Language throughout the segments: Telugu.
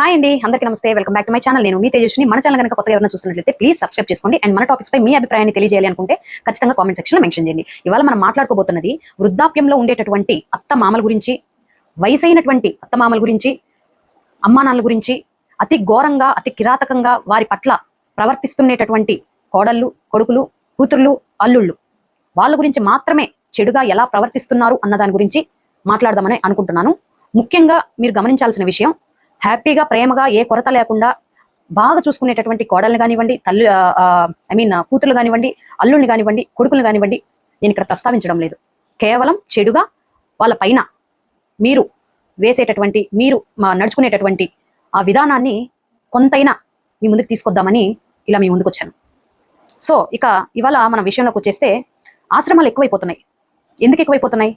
హాయ్ అండి అందరికీ నమస్తే. Welcome back to my channel నేను మీ తేజస్ని మన ఛానల్ కనుక కొత్తగా ఎవరైనా చూసినట్లయితే ప్లీజ్ సబ్స్క్రైబ్ చేసుకోండి. అండ్ మన టాపిక్స్ పై మీ అభిప్రాయాన్ని తెలియజేయాలి అనుకుంటే ఖచ్చితంగా కామెంట్ సెక్షన్లో మెన్షన్ చేయండి. ఇవాళ మనం మాట్లాడుకోబోతున్నది వృద్ధాప్యంలో ఉండేటటువంటి అత్త మామల గురించి వయసైనటువంటి అత్త మామల గురించి అమ్మానాన్నల గురించి అతి ఘోరంగా అతి కిరాతకంగా వారి పట్ల ప్రవర్తిస్తుండేటటువంటి కోడళ్ళు కొడుకులు కూతుర్లు అల్లుళ్ళు వాళ్ళ గురించి మాత్రమే చెడుగా ఎలా ప్రవర్తిస్తున్నారు అన్న దాని గురించి మాట్లాడదామని అనుకుంటున్నాను. ముఖ్యంగా మీరు గమనించాల్సిన విషయం హ్యాపీగా ప్రేమగా ఏ కొరత లేకుండా బాగా చూసుకునేటటువంటి కోడల్ని కానివ్వండి తల్లి ఐ మీన్ కూతురు కానివ్వండి అల్లుల్ని కానివ్వండి కొడుకులు కానివ్వండి నేను ఇక్కడ ప్రస్తావించడం లేదు. కేవలం చెడుగా వాళ్ళ పైన మీరు వేసేటటువంటి మీరు మా నడుచుకునేటటువంటి ఆ విధానాన్ని కొంతైనా మీ ముందుకు తీసుకొద్దామని ఇలా మీ ముందుకు వచ్చాను. సో ఇక ఇవాళ మన విషయంలోకి వచ్చేస్తే ఆశ్రమాలు ఎక్కువైపోతున్నాయి. ఎందుకు ఎక్కువైపోతున్నాయి?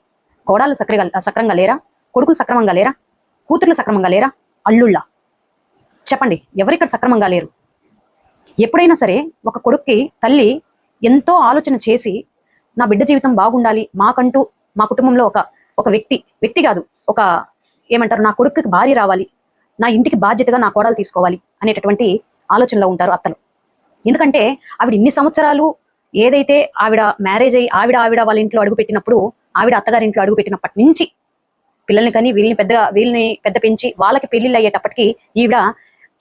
కోడాలు సక్రంగా సక్రంగా లేరా? కొడుకులు సక్రమంగా లేరా? కూతుర్లు సక్రమంగా లేరా? అల్లుళ్ళ. చెప్పండి ఎవరిక్కడ సక్రమంగా లేరు? ఎప్పుడైనా సరే ఒక కొడుక్కి తల్లి ఎంతో ఆలోచన చేసి నా బిడ్డ జీవితం బాగుండాలి మాకంటూ మా కుటుంబంలో ఒక ఒక వ్యక్తి వ్యక్తి కాదు ఒక ఏమంటారు నా కొడుకుకి భార్య రావాలి నా ఇంటికి బాధ్యతగా నా కోడలు తీసుకోవాలి అనేటటువంటి ఆలోచనలో ఉంటారు అత్తలు. ఎందుకంటే ఆవిడ ఇన్ని సంవత్సరాలు ఏదైతే ఆవిడ మ్యారేజ్ అయ్యి ఆవిడ ఆవిడ వాళ్ళ ఇంట్లో అడుగుపెట్టినప్పుడు ఆవిడ అత్తగారి ఇంట్లో అడుగు పెట్టినప్పటి నుంచి పిల్లల్ని కానీ వీళ్ళని పెద్ద వీళ్ళని పెద్ద పెంచి వాళ్ళకి పెళ్ళిళ్ళు అయ్యేటప్పటికి ఈవిడ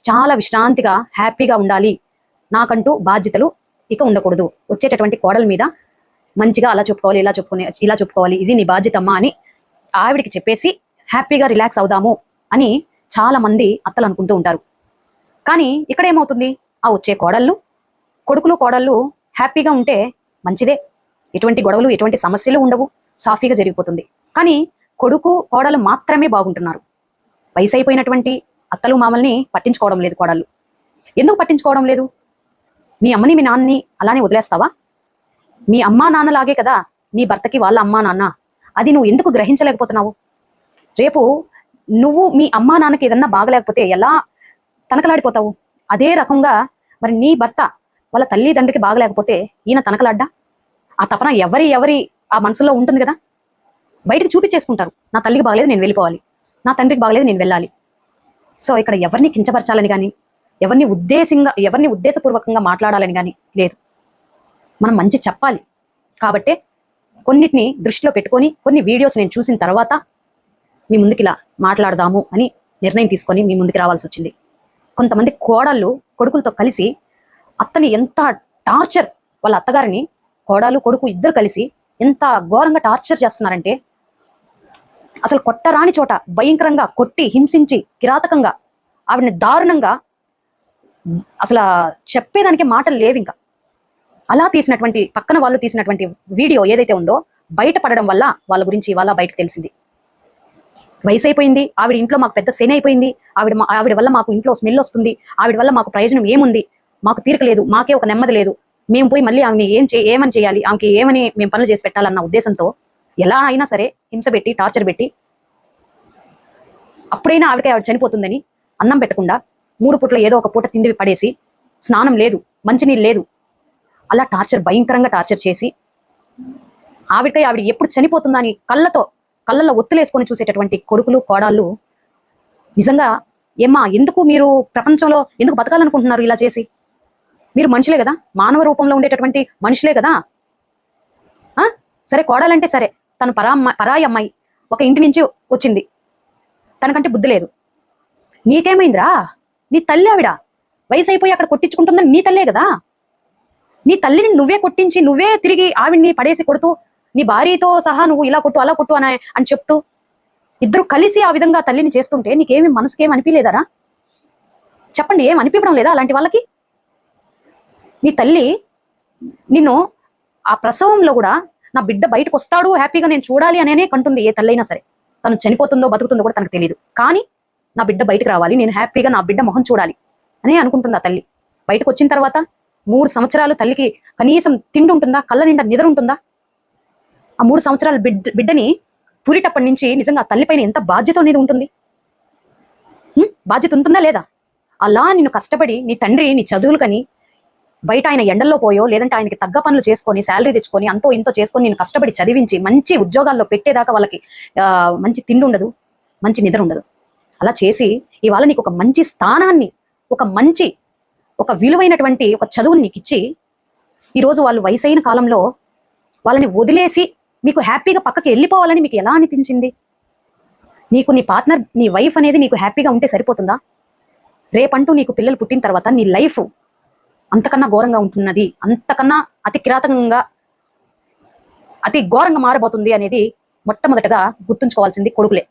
చాలా విశ్రాంతిగా హ్యాపీగా ఉండాలి. నాకంటూ బాధ్యతలు ఇక ఉండకూడదు. వచ్చేటటువంటి కోడల మీద మంచిగా అలా చెప్పుకోవాలి ఇలా చెప్పుకునే ఇలా చెప్పుకోవాలి. ఇది నీ బాధ్యత అమ్మా అని ఆవిడికి చెప్పేసి హ్యాపీగా రిలాక్స్ అవుదాము అని చాలా మంది అత్తలు అనుకుంటూ ఉంటారు. కానీ ఇక్కడ ఏమవుతుంది? ఆ వచ్చే కోడళ్ళు కొడుకులు కోడళ్ళు హ్యాపీగా ఉంటే మంచిదే. ఎటువంటి గొడవలు ఎటువంటి సమస్యలు ఉండవు. సాఫీగా జరిగిపోతుంది. కానీ కొడుకు కోడలు మాత్రమే బాగుంటున్నారు. వయసు అయిపోయినటువంటి అత్తలు మామల్ని పట్టించుకోవడం లేదు కోడళ్ళు. ఎందుకు పట్టించుకోవడం లేదు? మీ అమ్మని మీ నాన్నని అలానే వదిలేస్తావా? మీ అమ్మా నాన్నలాగే కదా నీ భర్తకి వాళ్ళ అమ్మా నాన్న. అది నువ్వు ఎందుకు గ్రహించలేకపోతున్నావు? రేపు నువ్వు మీ అమ్మా నాన్నకి ఏదన్నా బాగలేకపోతే ఎలా తనకలాడిపోతావు? అదే రకంగా మరి నీ భర్త వాళ్ళ తల్లిదండ్రికి బాగలేకపోతే ఈయన తనకలాడ్డా? ఆ తపన ఎవరి ఎవరి ఆ మనసులో ఉంటుంది కదా? బయటకు చూపించేసుకుంటారు. నా తల్లికి బాగలేదు నేను వెళ్ళిపోవాలి. నా తండ్రికి బాగలేదు నేను వెళ్ళాలి. సో ఇక్కడ ఎవరిని కించపరచాలని కానీ ఎవరిని ఉద్దేశంగా ఎవరిని ఉద్దేశపూర్వకంగా మాట్లాడాలని కానీ లేదు. మనం మంచి చెప్పాలి. కాబట్టే కొన్నిటిని దృష్టిలో పెట్టుకొని కొన్ని వీడియోస్ నేను చూసిన తర్వాత మీ ముందుకు ఇలా మాట్లాడదాము అని నిర్ణయం తీసుకొని మీ ముందుకు రావాల్సి వచ్చింది. కొంతమంది కోడళ్ళు కొడుకులతో కలిసి అత్తని ఎంత టార్చర్ వాళ్ళ అత్తగారిని కోడలు కొడుకు ఇద్దరు కలిసి ఎంత ఘోరంగా టార్చర్ చేస్తున్నారంటే అసలు కొట్టరాని చోట భయంకరంగా కొట్టి హింసించి కిరాతకంగా ఆవిడని దారుణంగా అసలు చెప్పేదానికి మాటలు లేవు ఇంకా అలా తీసినటువంటి పక్కన వాళ్ళు తీసినటువంటి వీడియో ఏదైతే ఉందో బయట పడడం వల్ల వాళ్ళ గురించి ఇవాళ బయటకు తెలిసింది. వయసు అయిపోయింది ఆవిడ ఇంట్లో మాకు పెద్ద శని అయిపోయింది ఆవిడ మా- ఆవిడ వల్ల మాకు ఇంట్లో స్మెల్ వస్తుంది ఆవిడ వల్ల మాకు ప్రయోజనం ఏముంది మాకు తీరిక లేదు మాకే ఒక నెమ్మది లేదు మేము పోయి మళ్ళీ ఆమెని ఏం చే ఏమని చేయాలి ఆమెకి ఏమని మేము పనులు చేసి పెట్టాలన్న ఉద్దేశంతో ఎలా అయినా సరే హింస పెట్టి టార్చర్ పెట్టి అప్పుడైనా ఆవిడకి ఆవిడ చనిపోతుందని అన్నం పెట్టకుండా మూడు పూట్ల ఏదో ఒక పూట తిండి పడేసి స్నానం లేదు మంచినీళ్ళు లేదు. అలా టార్చర్ భయంకరంగా టార్చర్ చేసి ఆవిడకై ఆవిడ ఎప్పుడు చనిపోతుందా అని కళ్ళతో కళ్ళల్లో ఒత్తులేసుకొని చూసేటటువంటి కొడుకులు కోడాళ్ళు నిజంగా ఏమ్మా ఎందుకు మీరు ప్రపంచంలో ఎందుకు బతకాలనుకుంటున్నారు ఇలా చేసి? మీరు మనుషులే కదా మానవ రూపంలో ఉండేటటువంటి మనుషులే కదా? ఆ? సరే కోడాలంటే సరే. తను పరా పరాయి అమ్మాయి ఒక ఇంటి నుంచి వచ్చింది. తనకంటే బుద్ధి లేదు. నీకేమైందిరా? నీ తల్లి ఆవిడ వయసు అయిపోయి అక్కడ కొట్టించుకుంటుందని నీ తల్లే కదా? నీ తల్లిని నువ్వే కొట్టించి నువ్వే తిరిగి ఆవిడ్ని పడేసి కొడుతూ నీ భార్యతో సహా నువ్వు ఇలా కొట్టు అలా కొట్టు అని అని చెప్తూ ఇద్దరు కలిసి ఆ విధంగా తల్లిని చేస్తుంటే నీకేమి మనసుకేం అనిపించలేదారా చెప్పండి ఏం అనిపించడం లేదా అలాంటి వాళ్ళకి? నీ తల్లి నిన్ను ఆ ప్రసవంలో కూడా నా బిడ్డ బయటకు వస్తాడు హ్యాపీగా నేను చూడాలి అనేనే కంటుంది. ఏ తల్లైనా సరే తను చనిపోతుందో బతుకుతుందో కూడా తనకు తెలియదు కానీ నా బిడ్డ బయటకు రావాలి నేను హ్యాపీగా నా బిడ్డ మొహం చూడాలి అనే అనుకుంటుంది ఆ తల్లి. బయటకు వచ్చిన తర్వాత మూడు సంవత్సరాలు తల్లికి కనీసం తిండి ఉంటుందా కళ్ళ నిండా నిద్ర ఉంటుందా ఆ మూడు సంవత్సరాల బిడ్డ బిడ్డని పూరిటప్పటి నుంచి నిజంగా తల్లిపైన ఎంత బాధ్యత అనేది ఉంటుంది? హ్మ్? బాధ్యత ఉంటుందా లేదా? అలా నిన్ను కష్టపడి నీ తండ్రి నీ చదువులు చదువులకని బయట ఆయన ఎండల్లో పోయో లేదంటే ఆయనకి తగ్గ పనులు చేసుకొని శాలరీ తెచ్చుకొని అంతో ఇంతో చేసుకొని నేను కష్టపడి చదివించి మంచి ఉద్యోగాల్లో పెట్టేదాకా వాళ్ళకి మంచి తిండి ఉండదు మంచి నిద్ర ఉండదు. అలా చేసి ఇవాళ నీకు ఒక మంచి స్థానాన్ని ఒక మంచి ఒక విలువైనటువంటి ఒక చదువుని నీకు ఇచ్చి ఈరోజు వాళ్ళు వయసైన కాలంలో వాళ్ళని వదిలేసి మీకు హ్యాపీగా పక్కకి వెళ్ళిపోవాలని మీకు ఎలా అనిపించింది? నీకు నీ పార్ట్నర్ నీ వైఫ్ అనేది నీకు హ్యాపీగా ఉంటే సరిపోతుందా? రేపంటూ నీకు పిల్లలు పుట్టిన తర్వాత నీ లైఫ్ అంతకన్నా ఘోరంగా ఉంటున్నది అంతకన్నా అతి కిరాతకంగా అతి ఘోరంగా మారబోతుంది అనేది మొట్టమొదటగా గుర్తుంచుకోవాల్సింది కొడుకులే.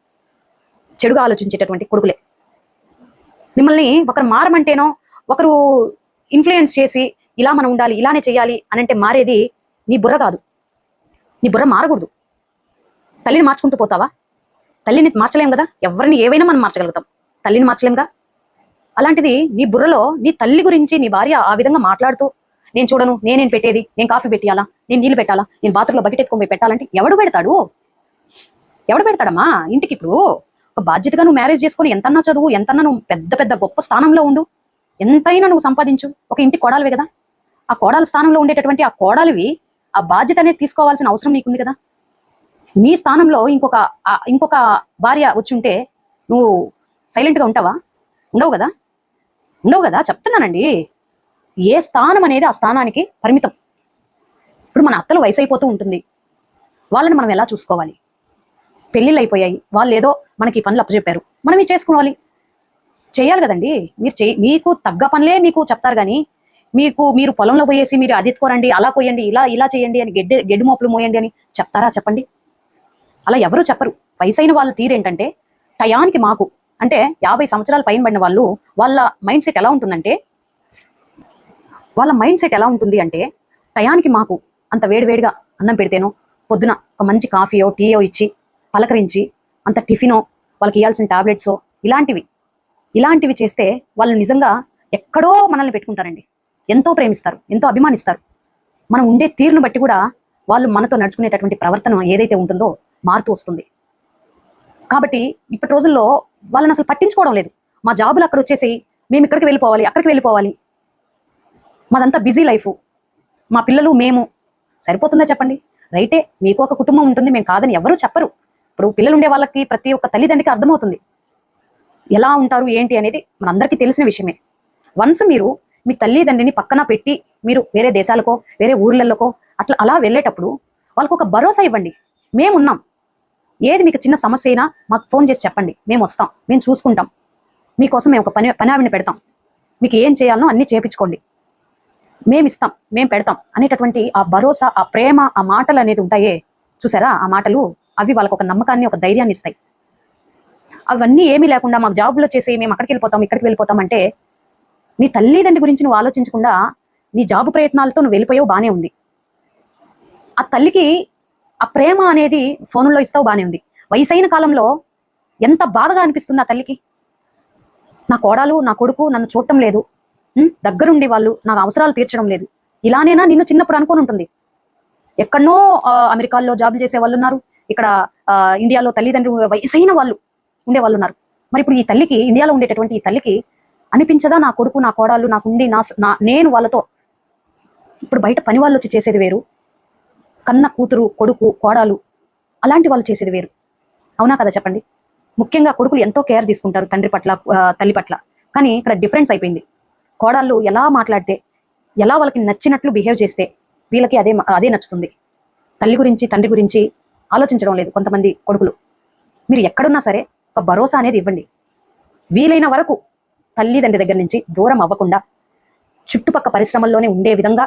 చెడుగా ఆలోచించేటటువంటి కొడుకులే. మిమ్మల్ని ఒకరు మారమంటేనో ఒకరు ఇన్ఫ్లుయెన్స్ చేసి ఇలా మనం ఉండాలి ఇలానే చేయాలి అని అంటే మారేది నీ బుర్ర కాదు. నీ బుర్ర మారకూడదు. తల్లిని మార్చుకుంటూ పోతావా? తల్లిని మార్చలేం కదా? ఎవరిని ఏవైనా మనం మార్చగలుగుతాం. తల్లిని మార్చలేంగా? అలాంటిది నీ బుర్రలో నీ తల్లి గురించి నీ భార్య ఆ విధంగా మాట్లాడుతూ నేను చూడను నేనేం పెట్టేది? నేను కాఫీ పెట్టాలా నేను నీళ్ళు పెట్టాలా? నేను బాత్రూంలో బకెట్ ఎత్తుకొని పెట్టాలంటే ఎవడు పెడతాడు? ఎవడు పెడతాడమ్మా ఇంటికి ఇప్పుడు? ఒక బాధ్యతగా నువ్వు మ్యారేజ్ చేసుకొని ఎంతన్నా చదువు ఎంతన్నా నువ్వు పెద్ద పెద్ద గొప్ప స్థానంలో ఉండు. ఎంతైనా నువ్వు సంపాదించు. ఒక ఇంటి కోడలివే కదా? ఆ కోడాల స్థానంలో ఉండేటటువంటి ఆ కోడాలివి ఆ బాధ్యత అనేది తీసుకోవాల్సిన అవసరం నీకుంది కదా? నీ స్థానంలో ఇంకొక ఇంకొక భార్య వచ్చి ఉంటే నువ్వు సైలెంట్గా ఉంటావా? ఉండవు కదా? ఉండవు కదా? చెప్తున్నానండి. ఏ స్థానం అనేది ఆ స్థానానికి పరిమితం. ఇప్పుడు మన అత్తలు వయసు అయిపోతూ ఉంటుంది. వాళ్ళని మనం ఎలా చూసుకోవాలి? పెళ్ళిళ్ళు అయిపోయాయి. వాళ్ళు ఏదో మనకి పనులు అప్పచెప్పారు. మనం ఇవి చేసుకోవాలి చేయాలి కదండి. మీరు చే మీకు తగ్గ పనులే మీకు చెప్తారు కానీ మీకు మీరు పొలంలో పోయేసి మీరు అది ఎత్తుకోరండి అలా పోయండి ఇలా ఇలా చేయండి అని గెడ్డి గెడ్డి మోపులు మోయండి అని చెప్తారా చెప్పండి? అలా ఎవరు చెప్పరు. వయసైన వాళ్ళ తీరేంటంటే టయానికి మాకు అంటే యాభై సంవత్సరాల పైన పడిన వాళ్ళు వాళ్ళ మైండ్ సెట్ ఎలా ఉంటుందంటే వాళ్ళ మైండ్ సెట్ ఎలా ఉంటుంది అంటే టయానికి మాకు అంత వేడివేడిగా అన్నం పెడితేనో పొద్దున ఒక మంచి కాఫీయో టీయో ఇచ్చి పలకరించి అంత టిఫినో వాళ్ళకి ఇవ్వాల్సిన టాబ్లెట్సో ఇలాంటివి ఇలాంటివి చేస్తే వాళ్ళు నిజంగా ఎక్కడో మనల్ని పెట్టుకుంటారండి. ఎంతో ప్రేమిస్తారు ఎంతో అభిమానిస్తారు. మనం ఉండే తీరును బట్టి కూడా వాళ్ళు మనతో నడుచుకునేటటువంటి ప్రవర్తన ఏదైతే ఉంటుందో మారుతూ వస్తుంది. కాబట్టి ఇప్పటి రోజుల్లో వాళ్ళని అసలు పట్టించుకోవడం లేదు. మా జాబులు అక్కడ వచ్చేసి మేము ఇక్కడికి వెళ్ళిపోవాలి అక్కడికి వెళ్ళిపోవాలి. మాదంతా బిజీ లైఫ్. మా పిల్లలు మేము. సరిపోతుందా చెప్పండి? రైటే మీకు ఒక కుటుంబం ఉంటుంది మేము కాదని ఎవరూ చెప్పరు. ఇప్పుడు పిల్లలు ఉండే వాళ్ళకి ప్రతి ఒక్క తల్లిదండ్రికి అర్థమవుతుంది. ఎలా ఉంటారు ఏంటి అనేది మనందరికీ తెలిసిన విషయమే. వన్స్ మీరు మీ తల్లిదండ్రిని పక్కన పెట్టి మీరు వేరే దేశాలకో వేరే ఊర్లలోకో అట్లా అలా వెళ్ళేటప్పుడు వాళ్ళకు ఒక భరోసా ఇవ్వండి. మేమున్నాం. ఏది మీకు చిన్న సమస్య అయినా మాకు ఫోన్ చేసి చెప్పండి. మేము వస్తాం. మేము చూసుకుంటాం. మీకోసం మేము ఒక పని పని ఆవిడని పెడతాం. మీకు ఏం చేయాలనో అన్నీ చేపించుకోండి. మేము ఇస్తాం. మేము పెడతాం. అనేటటువంటి ఆ భరోసా ఆ ప్రేమ ఆ మాటలు అనేది ఉంటాయే. చూసారా? ఆ మాటలు అవి వాళ్ళకు ఒక నమ్మకాన్ని ఒక ధైర్యాన్ని ఇస్తాయి. అవన్నీ ఏమీ లేకుండా మాకు జాబ్లో చేసి మేము అక్కడికి వెళ్ళిపోతాం ఇక్కడికి వెళ్ళిపోతాం అంటే నీ తల్లిదండ్రి గురించి నువ్వు ఆలోచించకుండా నీ జాబ్ ప్రయత్నాలతో నువ్వు వెళ్ళిపోయావు బాగానే ఉంది. ఆ తల్లికి ఆ ప్రేమ అనేది ఫోనుల్లో ఇస్తావు బానే ఉంది. వయసైన కాలంలో ఎంత బాధగా అనిపిస్తుంది ఆ తల్లికి? నా కోడలు నా కొడుకు నన్ను చూడటం లేదు. దగ్గరుండి వాళ్ళు నా అవసరాలు తీర్చడం లేదు. ఇలానేనా నిన్ను చిన్నప్పుడు అనుకోని ఉంటుంది. ఎక్కడనో అమెరికాల్లో అమెరికాలో జాబులు చేసే వాళ్ళు ఉన్నారు ఇక్కడ ఇండియాలో తల్లిదండ్రులు వయసైన వాళ్ళు ఉండే వాళ్ళు ఉన్నారు మరి ఇప్పుడు ఈ తల్లికి ఇండియాలో ఉండేటటువంటి ఈ తల్లికి అనిపించదా? నా కొడుకు నా కోడాలు నాకుండి నా నా నేను వాళ్ళతో. ఇప్పుడు బయట పని వాళ్ళు వచ్చి చేసేది వేరు. కన్న కూతురు కొడుకు కోడాలు అలాంటి వాళ్ళు చేసేది వేరు. అవునా కదా చెప్పండి? ముఖ్యంగా కొడుకులు ఎంతో కేర్ తీసుకుంటారు తండ్రి పట్ల తల్లి పట్ల. కానీ ఇక్కడ డిఫరెన్స్ అయిపోయింది. కోడాళ్ళు ఎలా మాట్లాడితే ఎలా వాళ్ళకి నచ్చినట్లు బిహేవ్ చేస్తే వీళ్ళకి అదే అదే నచ్చుతుంది. తల్లి గురించి తండ్రి గురించి ఆలోచించడం లేదు కొంతమంది కొడుకులు. మీరు ఎక్కడున్నా సరే ఒక భరోసా అనేది ఇవ్వండి. వీలైన వరకు తల్లిదండ్రి దగ్గర నుంచి దూరం అవ్వకుండా చుట్టుపక్క పరిశ్రమల్లోనే ఉండే విధంగా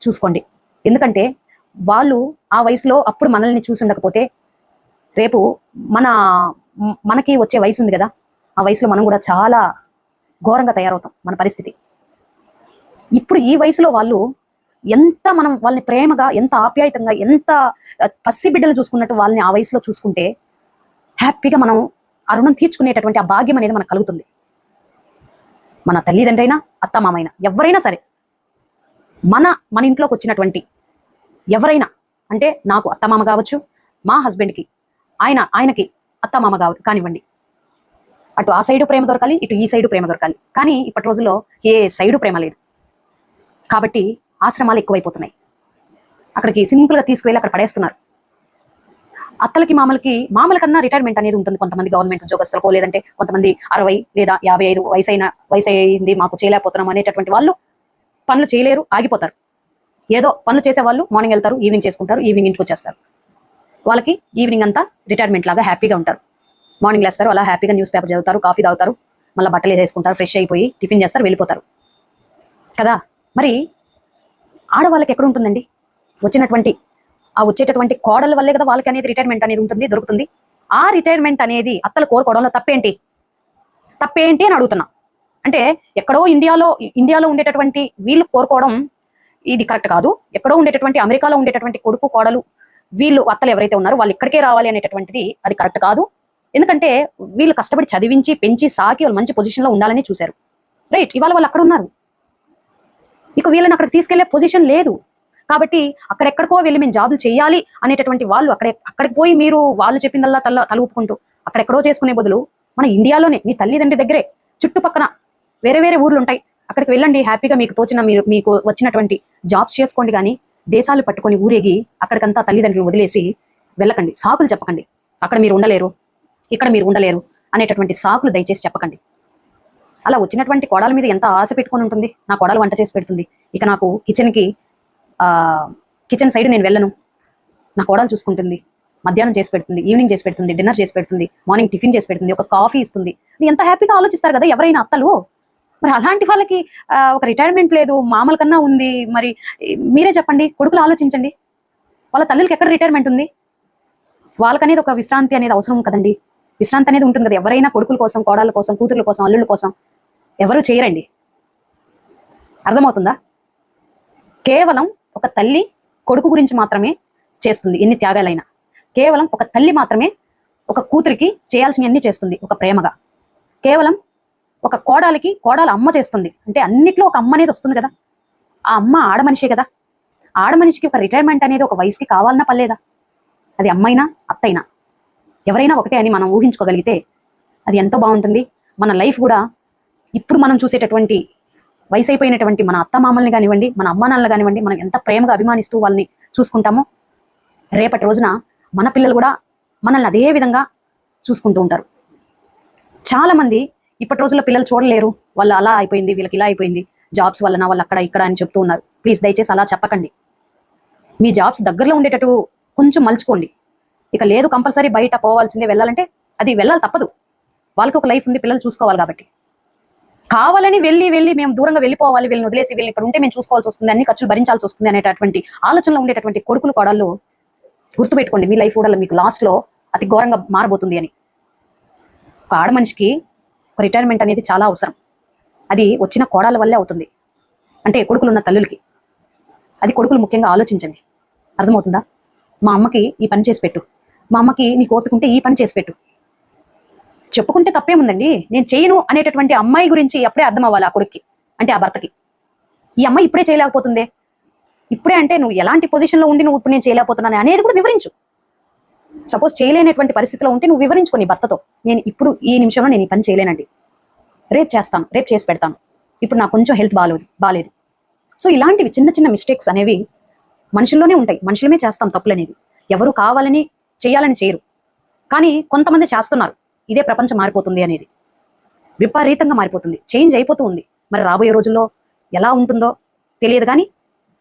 చూసుకోండి. ఎందుకంటే వాళ్ళు ఆ వయసులో అప్పుడు మనల్ని చూసి ఉండకపోతే రేపు మన మనకి వచ్చే వయసు ఉంది కదా ఆ వయసులో మనం కూడా చాలా ఘోరంగా తయారవుతాం మన పరిస్థితి. ఇప్పుడు ఈ వయసులో వాళ్ళు ఎంత మనం వాళ్ళని ప్రేమగా ఎంత ఆప్యాయతంగా ఎంత పసి బిడ్డలు చూసుకున్నట్టు వాళ్ళని ఆ వయసులో చూసుకుంటే హ్యాపీగా మనం ఆ రుణం తీర్చుకునేటటువంటి ఆ భాగ్యం అనేది మనకు కలుగుతుంది. మన తల్లిదండ్రైనా అత్తమామైనా ఎవరైనా సరే మన మన ఇంట్లోకి వచ్చినటువంటి ఎవరైనా అంటే నాకు అత్తమామ కావచ్చు మా హస్బెండ్కి ఆయన ఆయనకి అత్తమామ కావ కానివ్వండి. అటు ఆ సైడు ప్రేమ దొరకాలి ఇటు ఈ సైడు ప్రేమ దొరకాలి. కానీ ఇప్పటి రోజుల్లో ఏ సైడు ప్రేమ లేదు. కాబట్టి ఆశ్రమాలు ఎక్కువైపోతున్నాయి. అక్కడికి సింపుల్గా తీసుకువెళ్ళి అక్కడ పడేస్తున్నారు. అత్తలకి మామలకి మామల కన్నా రిటైర్మెంట్ అనేది ఉంటుంది కొంతమంది గవర్నమెంట్ ఉద్యోగస్తులకు లేదంటే కొంతమంది అరవై లేదా యాభై ఐదు వయసు అయిన వయసు అయింది మాకు చేయలేకపోతున్నాం అనేటటువంటి వాళ్ళు పనులు చేయలేరు ఆగిపోతారు. ఏదో పనులు చేసే వాళ్ళు మార్నింగ్ వెళ్తారు ఈవినింగ్ చేసుకుంటారు ఈవినింగ్ ఇంటికి వచ్చేస్తారు. వాళ్ళకి ఈవినింగ్ అంతా రిటైర్మెంట్ లాగా హ్యాపీగా ఉంటారు. మార్నింగ్ లేస్తారు అలా హ్యాపీగా న్యూస్ పేపర్ చదువుతారు కాఫీ తాగుతారు మళ్ళీ బట్టలు వేసుకుంటారు ఫ్రెష్ అయిపోయి టిఫిన్ చేస్తారు వెళ్ళిపోతారు. కదా? మరి ఆడవాళ్ళకి ఎక్కడ ఉంటుందండి? వచ్చినటువంటి ఆ వచ్చేటటువంటి కోడల వల్లే కదా వాళ్ళకి అనేది రిటైర్మెంట్ అనేది ఉంటుంది దొరుకుతుంది. ఆ రిటైర్మెంట్ అనేది అత్తలు కోరుకోవడంలో తప్పేంటి? తప్పేంటి అని అడుగుతున్నా. అంటే ఎక్కడో ఇండియాలో ఇండియాలో ఉండేటటువంటి వీళ్ళు కోరుకోవడం ఇది కరెక్ట్ కాదు. ఎక్కడో ఉండేటటువంటి అమెరికాలో ఉండేటటువంటి కొడుకు కోడలు వీళ్ళు అత్తలు ఎవరైతే ఉన్నారో వాళ్ళు ఇక్కడికే రావాలి అనేటటువంటిది అది కరెక్ట్ కాదు. ఎందుకంటే వీళ్ళు కష్టపడి చదివించి పెంచి సాకి వాళ్ళు మంచి పొజిషన్లో ఉండాలని చూశారు. రైట్ ఇవాళ వాళ్ళు అక్కడ ఉన్నారు. ఇక వీళ్ళని అక్కడికి తీసుకెళ్ళే పొజిషన్ లేదు. కాబట్టి అక్కడెక్కడికో వెళ్ళి మేము జాబులు చేయాలి అనేటటువంటి వాళ్ళు అక్కడ అక్కడికి పోయి మీరు వాళ్ళు చెప్పిందల్లా తల తలుపుకుంటూ అక్కడెక్కడో చేసుకునే బదులు మన ఇండియాలోనే మీ తల్లిదండ్రి దగ్గరే చుట్టుపక్కన వేరే వేరే ఊర్లు ఉంటాయి. అక్కడికి వెళ్ళండి హ్యాపీగా మీకు తోచిన మీరు మీకు వచ్చినటువంటి జాబ్స్ చేసుకోండి కానీ దేశాలు పట్టుకొని ఊరేగి అక్కడికంతా తల్లిదండ్రులు వదిలేసి వెళ్ళకండి. సాకులు చెప్పకండి. అక్కడ మీరు ఉండలేరు ఇక్కడ మీరు ఉండలేరు అనేటటువంటి సాకులు దయచేసి చెప్పకండి. అలా వచ్చినటువంటి కోడల మీద ఎంత ఆశ పెట్టుకొని ఉంటుంది నా కోడలు వంట చేసి పెడుతుంది. ఇక నాకు కిచెన్కి కిచెన్ సైడ్ నేను వెళ్ళను. నా కోడలు చూసుకుంటుంది. మధ్యాహ్నం చేసి పెడుతుంది ఈవినింగ్ చేసి పెడుతుంది డిన్నర్ చేసి పెడుతుంది మార్నింగ్ టిఫిన్ చేసి పెడుతుంది ఒక కాఫీ ఇస్తుంది. ఎంత హ్యాపీగా ఆలోచిస్తారు కదా ఎవరైనా అత్తలు? మరి అలాంటి వాళ్ళకి ఒక రిటైర్మెంట్ లేదు మామూలు కన్నా ఉంది మరి మీరే చెప్పండి కొడుకులు ఆలోచించండి. వాళ్ళ తల్లికి ఎక్కడ రిటైర్మెంట్ ఉంది? వాళ్ళకనేది ఒక విశ్రాంతి అనేది అవసరం కదండి. విశ్రాంతి అనేది ఉంటుంది కదా ఎవరైనా కొడుకుల కోసం కోడాల కోసం కూతుర్ల కోసం అల్లుళ్ళ కోసం ఎవరు చేయరండి. అర్థమవుతుందా? కేవలం ఒక తల్లి కొడుకు గురించి మాత్రమే చేస్తుంది ఎన్ని త్యాగాలైనా. కేవలం ఒక తల్లి మాత్రమే ఒక కూతురికి చేయాల్సినవన్నీ చేస్తుంది ఒక ప్రేమగా. కేవలం ఒక కోడలికి కోడలు అమ్మ చేస్తుంది. అంటే అన్నిట్లో ఒక అమ్మ అనేది వస్తుంది కదా. ఆ అమ్మ ఆడమనిషే కదా. ఆడమనిషికి ఒక రిటైర్మెంట్ అనేది ఒక వయసుకి కావాలన్నా పర్లేదా? అది అమ్మైనా అత్తైనా? ఎవరైనా ఒకటే అని మనం ఊహించుకోగలిగితే అది ఎంతో బాగుంటుంది. మన లైఫ్ కూడా ఇప్పుడు మనం చూసేటటువంటి వయసు అయిపోయినటువంటి మన అత్త మామల్ని కానివ్వండి మన అమ్మానాన్నలు కానివ్వండి మనం ఎంత ప్రేమగా అభిమానిస్తూ వాళ్ళని చూసుకుంటామో రేపటి రోజున మన పిల్లలు కూడా మనల్ని అదే విధంగా చూసుకుంటూ ఉంటారు. చాలామంది ఇప్పటి రోజుల్లో పిల్లలు చూడలేరు. వాళ్ళు అలా అయిపోయింది వీళ్ళకి ఇలా అయిపోయింది. జాబ్స్ వలన వాళ్ళు అక్కడ ఇక్కడ అని చెప్తూ ఉన్నారు. ప్లీజ్ దయచేసి అలా చెప్పకండి. మీ జాబ్స్ దగ్గరలో ఉండేటట్టు కొంచెం మలుచుకోండి. ఇక లేదు కంపల్సరీ బయట పోవాల్సిందే వెళ్ళాలంటే అది వెళ్ళాలి తప్పదు. వాళ్ళకి ఒక లైఫ్ ఉంది పిల్లలు చూసుకోవాలి కాబట్టి. కావాలని వెళ్ళి వెళ్ళి మేము దూరంగా వెళ్ళిపోవాలి వీళ్ళని వదిలేసి వీళ్ళని ఇక్కడ ఉంటే మేము చూసుకోవాల్సి వస్తుంది అన్ని ఖర్చులు భరించాల్సి వస్తుంది అనేటటువంటి ఆలోచనలో ఉండేటటువంటి కొడుకులు కోడళ్ళు గుర్తుపెట్టుకోండి మీ లైఫ్ కూడా మీకు లాస్ట్లో అతి ఘోరంగా మారబోతుంది అని. ఒక ఆడ మనిషికి రిటైర్మెంట్ అనేది చాలా అవసరం. అది వచ్చిన కోడల వల్లే అవుతుంది. అంటే కొడుకులు ఉన్న తల్లులకి. అది కొడుకులు ముఖ్యంగా ఆలోచించండి. అర్థమవుతుందా? మా అమ్మకి ఈ పని చేసి పెట్టు. మా అమ్మకి నీకు ఓపిక ఈ పని చేసి పెట్టు. చెప్పుకుంటే తప్పేముందండి నేను చేయను అనేటటువంటి అమ్మాయి గురించి అప్పుడే అర్థం అవ్వాలి ఆ కొడుక్కి. అంటే ఆ భర్తకి. ఈ అమ్మాయి ఇప్పుడే చేయలేకపోతుందే? ఇప్పుడే అంటే నువ్వు ఎలాంటి పొజిషన్లో ఉండి నువ్వు ఇప్పుడు నేను చేయలేకపోతున్నాను అనేది కూడా వివరించు. సపోజ్ చేయలేనటువంటి పరిస్థితిలో ఉంటే నువ్వు వివరించుకొని భర్తతో. నేను ఇప్పుడు ఈ నిమిషంలో నేను ఈ పని చేయలేనండి. రేపు చేస్తాను రేపు చేసి పెడతాను. ఇప్పుడు నాకు కొంచెం హెల్త్ బాగాలేదు బాగాలేదు సో ఇలాంటివి చిన్న చిన్న మిస్టేక్స్ అనేవి మనుషుల్లోనే ఉంటాయి. మనుషులమే చేస్తాం తప్పులు అనేవి. ఎవరు కావాలని చేయాలని చేయరు. కానీ కొంతమంది చేస్తున్నారు. ఇదే ప్రపంచం మారిపోతుంది అనేది. విపరీతంగా మారిపోతుంది. చేంజ్ అయిపోతూ ఉంది. మరి రాబోయే రోజుల్లో ఎలా ఉంటుందో తెలియదు కానీ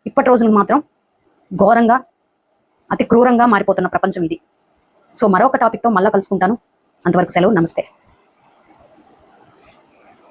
ఇప్పటి రోజులు మాత్రం ఘోరంగా అతి క్రూరంగా మారిపోతున్న ప్రపంచం ఇది. సో మరొక టాపిక్తో మళ్ళీ కలుసుకుంటాను. అంతవరకు సెలవు నమస్తే.